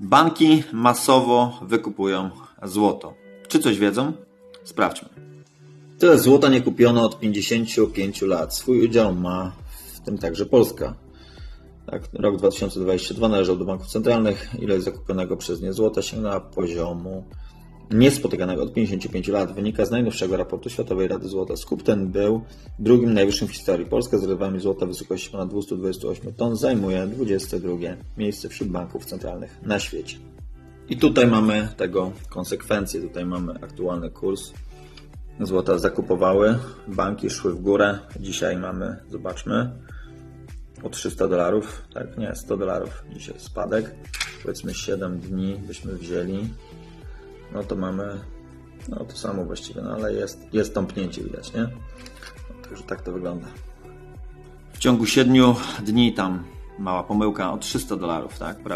Banki masowo wykupują złoto. Czy coś wiedzą? Sprawdźmy. Tyle złota nie kupiono od 55 lat. Swój udział ma w tym także Polska. Tak, rok 2022 należał do banków centralnych. Ilość zakupionego przez nie złota sięgnęła poziomu niespotykanego od 55 lat. Wynika z najnowszego raportu Światowej Rady Złota. Skup ten był drugim najwyższym w historii. Polska z rezerwami złota w wysokości ponad 228 ton zajmuje 22 miejsce wśród banków centralnych na świecie. I tutaj mamy tego konsekwencje. Tutaj mamy aktualny kurs. Złota zakupowały, banki szły w górę. Dzisiaj mamy, zobaczmy, o 300 dolarów, tak, nie, 100 dolarów dzisiaj spadek. Powiedzmy 7 dni byśmy wzięli, no to mamy, no to samo właściwie, no ale jest, jest tąpnięcie widać, nie? No, także tak to wygląda. W ciągu 7 dni tam mała pomyłka o 300 dolarów, tak, prawie.